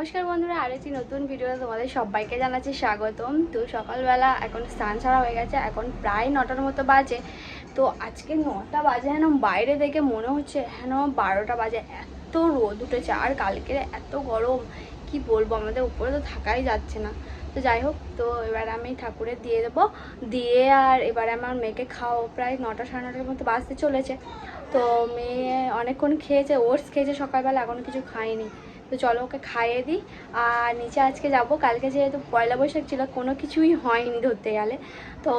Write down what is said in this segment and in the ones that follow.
নমস্কার বন্ধুরা আরেকটি নতুন ভিডিও তোমাদের সবাইকে জানাচ্ছি স্বাগতম। তো সকালবেলা এখন স্নান ছাড়া হয়ে গেছে, এখন প্রায় নটার মতো বাজে। তো আজকে নটা বাজে যেন বাইরে দেখে মনে হচ্ছে যেন বারোটা বাজে। এত রোদ উঠেছে, আর কালকে এত গরম, কি বলব, আমাদের উপরে তো থাকাই যাচ্ছে না। তো যাই হোক, তো এবার আমি ঠাকুরের দিয়ে দেবো। দিয়ে আর এবারে আমার মেয়েকে খাও প্রায় নটা সাড়ে নটার মতো বাজতে চলেছে। তো মেয়ে অনেকক্ষণ খেয়েছে, ওটস খেয়েছে সকালবেলা এখনও কিছু খায়নি। তো চলো ওকে খাইয়ে দিই। আর নিচে আজকে যাব। কালকে যেহেতু পয়লা বৈশাখ ছিল, কোনো কিছুই হয়নি ধরতে গেলে। তো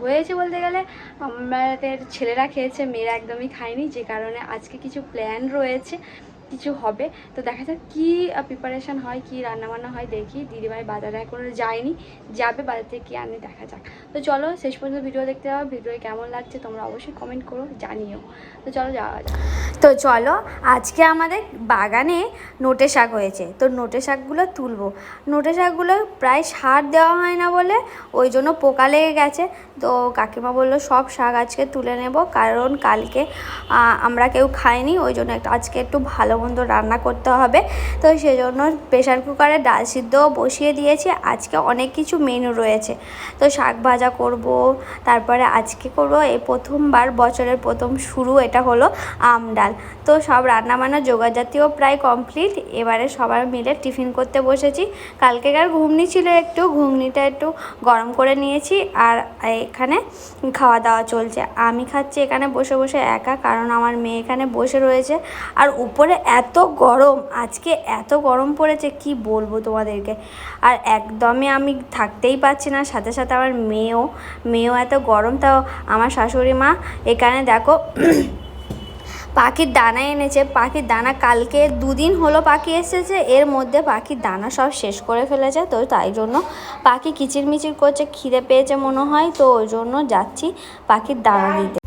হয়েছে বলতে গেলে, আমাদের ছেলেরা খেয়েছে, মেয়েরা একদমই খায়নি। যে কারণে আজকে কিছু প্ল্যান রয়েছে। কিছু হবে। তো দেখা যাক কী প্রিপারেশান হয়, কী রান্নাবান্না হয়, দেখি। দিদিভাই বাজারে এখনও যায়নি, যাবে বাজার থেকে কী আনে দেখা যাক। তো চলো, শেষ পর্যন্ত ভিডিও দেখতে হবে ভিডিও কেমন লাগছে তোমরা অবশ্যই কমেন্ট করো, জানিও। তো চলো যাওয়া যাক। তো চলো, আজকে আমাদের বাগানে নোটে শাক হয়েছে। তো নোটে শাকগুলো তুলবো। নোটে শাকগুলো প্রায় সার দেওয়া হয় না বলে ওই জন্য পোকা লেগে গেছে। তো কাকিমা বলল, সব শাক আজকে তুলে নেব। কারণ কালকে আমরা কেউ খাইনি, ওই জন্য আজকে একটু ভালো মন্দ রান্না করতে হবে। তো সেজন্য প্রেশার কুকারে ডাল সিদ্ধ বসিয়ে দিয়েছি। আজকে অনেক কিছু মেনু রয়েছে। তো শাক ভাজা করব, তারপরে আজকে করব এই প্রথমবার, বছরের প্রথম শুরু এটা হলো আম ডাল। তো সব রান্নাবান্না জোগাড়জাতীয় প্রায় কমপ্লিট। এবারে সবার মিলে টিফিন করতে বসেছি। কালকেকার ঘুগনি ছিল একটু, ঘুগনিটা একটু গরম করে নিয়েছি আর এখানে খাওয়া দাওয়া চলছে। আমি খাচ্ছি এখানে বসে বসে একা, কারণ আমার মেয়ে এখানে বসে রয়েছে। আর উপরে এত গরম, আজকে এত গরম পড়েছে, কি বলব তোমাদেরকে? আর একদমই আমি থাকতেই পারছি না, সাথে সাথে আমার মেয়েও মেয়েও এত গরম, তাও আমার শাশুড়ি মা, এখানে দেখো, পাখির দানা এনেছে, পাখির দানা কালকে দুদিন হলো পাখি এসেছে, এর মধ্যে পাখির দানা সব শেষ করে ফেলেছে, তো তাই জন্য পাখি কিচিরমিচির করছে, খিদে পেয়েছে মনে হয়, তো ওই জন্য যাচ্ছি পাখির দানা দিতে।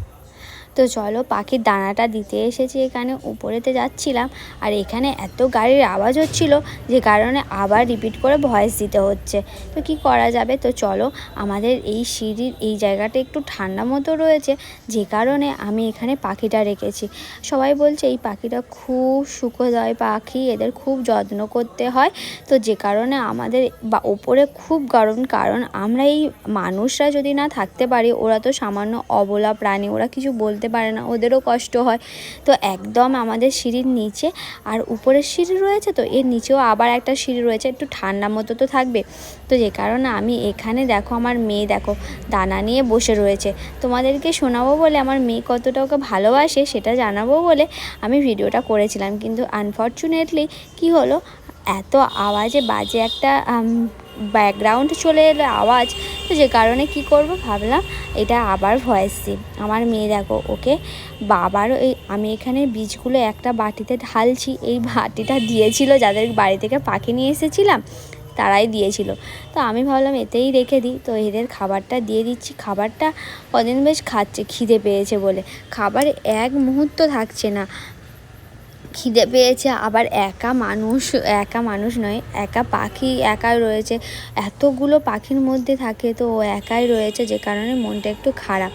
তো চলো পাখির দানাটা দিতে এসেছি এখানে, উপরেতে যাচ্ছিলাম আর এখানে এত গাড়ির আওয়াজ হচ্ছিল যে কারণে আবার রিপিট করে ভয়েস দিতে হচ্ছে। তো কি করা যাবে? তো চলো আমাদের এই সিঁড়ির এই জায়গাটা একটু ঠান্ডা মতো রয়েছে, যে কারণে আমি এখানে পাখিটা রেখেছি। সবাই বলছে এই পাখিটা খুব সুখদয় পাখি, এদের খুব যত্ন করতে হয়। তো যে কারণে আমাদের বা ওপরে খুব গরম, কারণ আমরা এই মানুষরা যদি না থাকতে পারি, ওরা তো সামান্য অবলা প্রাণী, ওরা কিছু বলতে পারে না, ওদেরও কষ্ট হয়। তো একদম আমাদের সিঁড়ির নিচে, আর উপরের সিঁড়ি রয়েছে তো, এর নিচেও আবার একটা সিঁড়ি রয়েছে, একটু ঠান্ডা মতো তো থাকবে। তো যে কারণে আমি এখানে দেখো আমার মেয়ে দেখো, দানা নিয়ে বসে রয়েছে। তোমাদেরকে শোনাবো বলে আমার মেয়ে কতটা ওকে ভালোবাসে সেটা জানাব বলে আমি ভিডিওটা করেছিলাম। কিন্তু আনফর্চুনেটলি কি হলো, এত আওয়াজে বাজে একটা ব্যাকগ্রাউন্ড চলে এলো, আওয়াজ। তো যে কারণে কি করব ভাবলাম, এটা আবার ভয়েস দিই। আমার মেয়ে দেখো, ওকে বাবারও এই আমি এখানে বীজগুলো একটা বাটিতে ঢালছি, এই বাটিটা দিয়েছিল যাদের বাড়ি থেকে পাখি নিয়ে এসেছিলাম, তারাই দিয়েছিল। তো আমি ভাবলাম এতেই রেখে দিই, তো এদের খাবারটা দিয়ে দিচ্ছি। খাবারটা কদিন বেশ খাচ্ছে, খিদে পেয়েছে বলে। খাবার এক মুহূর্ত থাকছে না। খিদে পেয়েছে, আবার একা মানুষ একা মানুষ নয়, একা পাখি একাই রয়েছে। এতগুলো পাখির মধ্যে থাকে তো ও একাই রয়েছে, যে কারণে মনটা একটু খারাপ।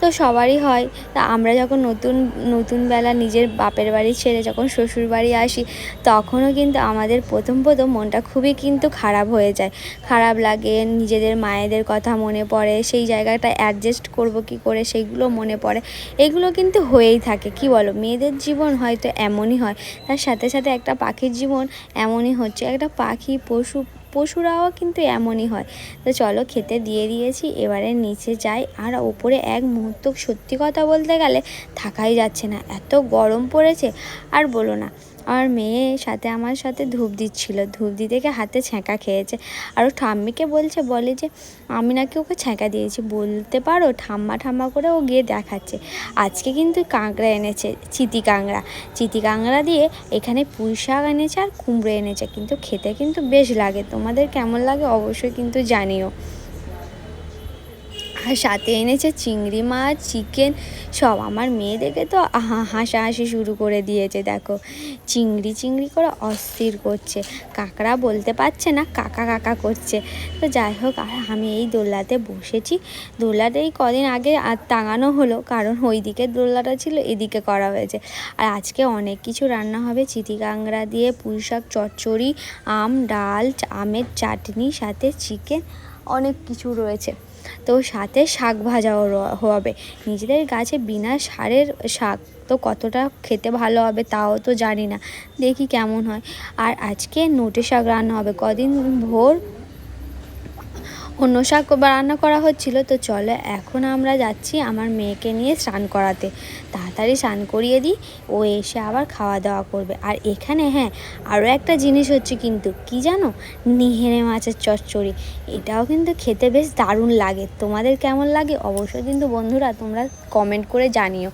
তো সবারই হয়। তা আমরা যখন নতুন নতুন বেলা নিজের বাপের বাড়ি ছেড়ে যখন শ্বশুর বাড়ি আসি, তখনও কিন্তু আমাদের প্রথম প্রথম মনটা খুবই কিন্তু খারাপ হয়ে যায়। খারাপ লাগে, নিজেদের মায়েদের কথা মনে পড়ে, সেই জায়গাটা অ্যাডজাস্ট করব কি করে, সেইগুলো মনে পড়ে। এগুলো কিন্তু হয়েই থাকে, কি বলো? মেয়েদের জীবন হয়তো এমনই হয়। তার সাথে সাথে একটা পাখির জীবন এমনই হচ্ছে। একটা পাখি, পশু, পশুরাও কিন্তু এমনই হয়। তো চলো খেতে দিয়ে দিয়েছি, এবারে নিচে যাই। আর ওপরে এক মুহূর্ত সত্যি কথা বলতে গেলে থাকাই যাচ্ছে না। এত গরম পড়েছে, আর বলো না। আমার মেয়ে সাথে আমার সাথে ধূপ দিচ্ছিল। ধূপ দিতে গিয়ে হাতে ছ্যাঁকা খেয়েছে। আর ঠাম্মিকে বলছে, বলে যে, আমি নাকি ওকে ছ্যাঁকা দিয়েছি। বলতে পারো, ঠাম্মা ঠাম্মা করে ও গিয়ে দেখাচ্ছে। আজকে কিন্তু কাঁকড়া এনেছে, চিতি কাঁকড়া। চিতি কাঁকড়া দিয়ে এখানে পুঁই শাক এনেছে আর কুমড়ো এনেছে। কিন্তু খেতে কিন্তু বেশ লাগে। তোমাদের কেমন লাগে অবশ্যই কিন্তু জানিও। আর সাথে এনেছে চিংড়ি মাছ চিকেন সব। আমার মেয়ে দেখে তো হাসাহাসি শুরু করে দিয়েছে, দেখো। চিংড়ি চিংড়ি করে অস্থির করছে। কাকড়া বলতে পারছে না, কাকা কাকা করছে। তো যাই হোক, আর আমি এই দোলনাতে বসেছি। দোলনাটা এই কদিন আগে আর টাঙানো হলো, কারণ ওই দিকে দোলনাটা ছিল, এদিকে করা হয়েছে। আর আজকে অনেক কিছু রান্না হবে। চিটি কাংড়া দিয়ে পুঁই শাক, চচ্চড়ি, আম, ডাল, আমের চাটনি, সাথে চিকেন অনেক কিছু রয়েছে। তো সাথে শাক ভাজাও হবে। নিজেদের গাছে বিনা সারের শাক তো কতটা খেতে ভালো হবে তাও তো জানি না। দেখি কেমন হয়। আর আজকে নোটে শাক রান্না হবে। কদিন ভোর অন্য শাক রান্না করা হচ্ছিল, তো চলো এখন আমরা যাচ্ছি আমার মেয়েকে নিয়ে স্নান করাতে। তাড়াতাড়ি স্নান করিয়ে দিই, ও এসে আবার খাওয়া দাওয়া করবে। আর এখানে হ্যাঁ আরও একটা জিনিস হচ্ছে কিন্তু, কি জানো? নিহেরে মাছের চচ্চড়ি। এটাও কিন্তু খেতে বেশ দারুণ লাগে। তোমাদের কেমন লাগে? অবশ্যই কিন্তু বন্ধুরা তোমরা কমেন্ট করে জানিও।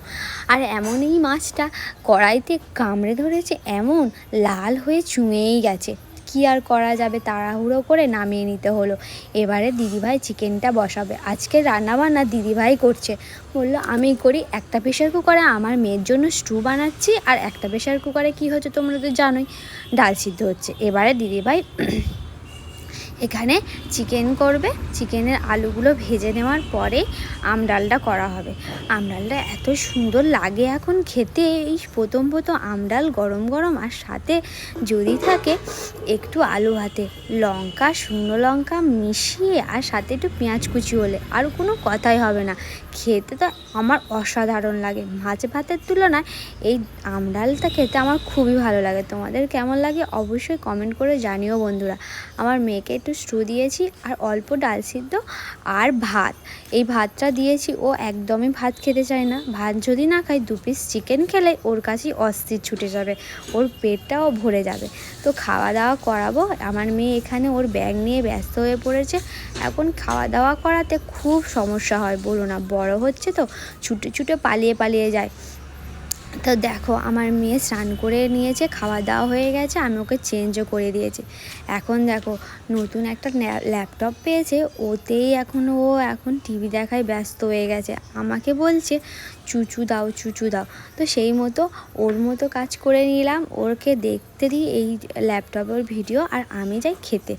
আর এমন এই মাছটা কড়াইতে কামড়ে ধরেছে, এমন লাল হয়ে চুঁয়েই গেছে। কি আর করা যাবে তাড়াহুড়ো করে নামিয়ে নিতে হলো। এবারে দিদিভাই চিকেনটা বসাবে। আজকে রান্নাবান্না দিদিভাই করছে। বলল, আমি করি একটা প্রেশার কুকারে আমার মেয়ের জন্য স্টু বানাচ্ছি আর একটা প্রেশার কুকারে কি হচ্ছে তোমরা তো জানোই। ডাল সিদ্ধ হচ্ছে। এবারে দিদিভাই এখানে চিকেন করবে। চিকেনের আলুগুলো ভেজে নেওয়ার পরে আম ডালটা করা হবে। আম ডালটা এত সুন্দর লাগে এখন খেতে। এই প্রথম প্রথম আম ডাল গরম গরম আর সাথে যদি থাকে একটু আলু ভাতে লঙ্কা, শুকনো লঙ্কা মিশিয়ে আর সাথে একটু পেঁয়াজ কুচি হলে। আর কোনো কথাই হবে না। খেতে তো আমার অসাধারণ লাগে। মাছ ভাতের তুলনায় এই আম ডালটা খেতে আমার খুবই ভালো লাগে। তোমাদের কেমন লাগে অবশ্যই কমেন্ট করে জানিও বন্ধুরা। আমার মেয়েকে একটু স্টু দিয়েছি আর অল্প ডাল সিদ্ধ আর ভাত। এই ভাতটা দিয়েছি, ও একদমই ভাত খেতে চায় না। ভাত যদি না খায়, দু পিস চিকেন খেলে ওর কাছেই অস্থির ছুটে যাবে, ওর পেটটাও ভরে যাবে। তো খাওয়া দাওয়া করাবো। আমার মেয়ে এখানে ওর ব্যাগ নিয়ে ব্যস্ত হয়ে পড়েছে। এখন খাওয়া দাওয়া করাতে খুব সমস্যা হয়, বলো না। বড় হচ্ছে তো, ছুটে ছুটে পালিয়ে পালিয়ে যায়। তো দেখো, আমার মেয়ে স্নান করে নিয়েছে, খাওয়া দাওয়া হয়ে গেছে, আমি ওকে চেঞ্জও করে দিয়েছি। এখন দেখো, নতুন একটা ল্যাপটপ পেয়েছে, ওতেই এখন ও এখন টিভি দেখায় ব্যস্ত হয়ে গেছে। আমাকে বলছে চুচু দাও চুচু দাও। তো সেই মতো ওর মতো কাজ করে নিলাম। ওরকে দেখতে দিই এই ল্যাপটপের ভিডিও আর আমি যাই খেতে।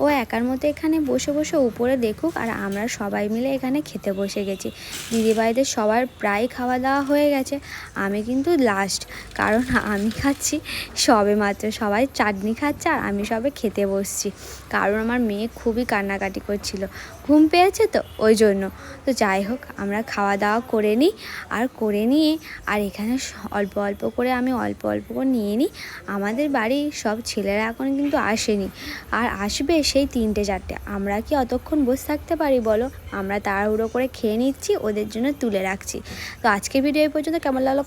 ও একার মতো এখানে বসে বসে উপরে দেখুক আর আমরা সবাই মিলে এখানে খেতে বসে গেছি। দিদিভাইদের সবার প্রায় খাওয়া দাওয়া হয়ে গেছে। আমি কিন্তু লাস্ট কারণ আমি খাচ্ছি সবে মাত্র। সবাই চাটনি খাচ্ছে আর আমি সবে খেতে বসছি। কারণ আমার মেয়ে খুবই কান্নাকাটি করছিল। ঘুম পেয়েছে তো, ওই জন্য। তো যাই হোক, আমরা খাওয়া দাওয়া করে নিই। আর করে নিয়ে আর এখানে অল্প অল্প করে আমি অল্প অল্প করে নিয়ে নিই। আমাদের বাড়ি সব ছেলেরা এখন কিন্তু আসেনি। আর আসবে সেই তিনটে চারটে। আমরা কি অতক্ষণ বসে থাকতে পারি বলো? আমরা তাড়াহুড়ো করে খেয়ে নিচ্ছি, ওদের জন্য তুলে রাখছি। তো আজকের ভিডিও এই পর্যন্ত। কেমন লাগল?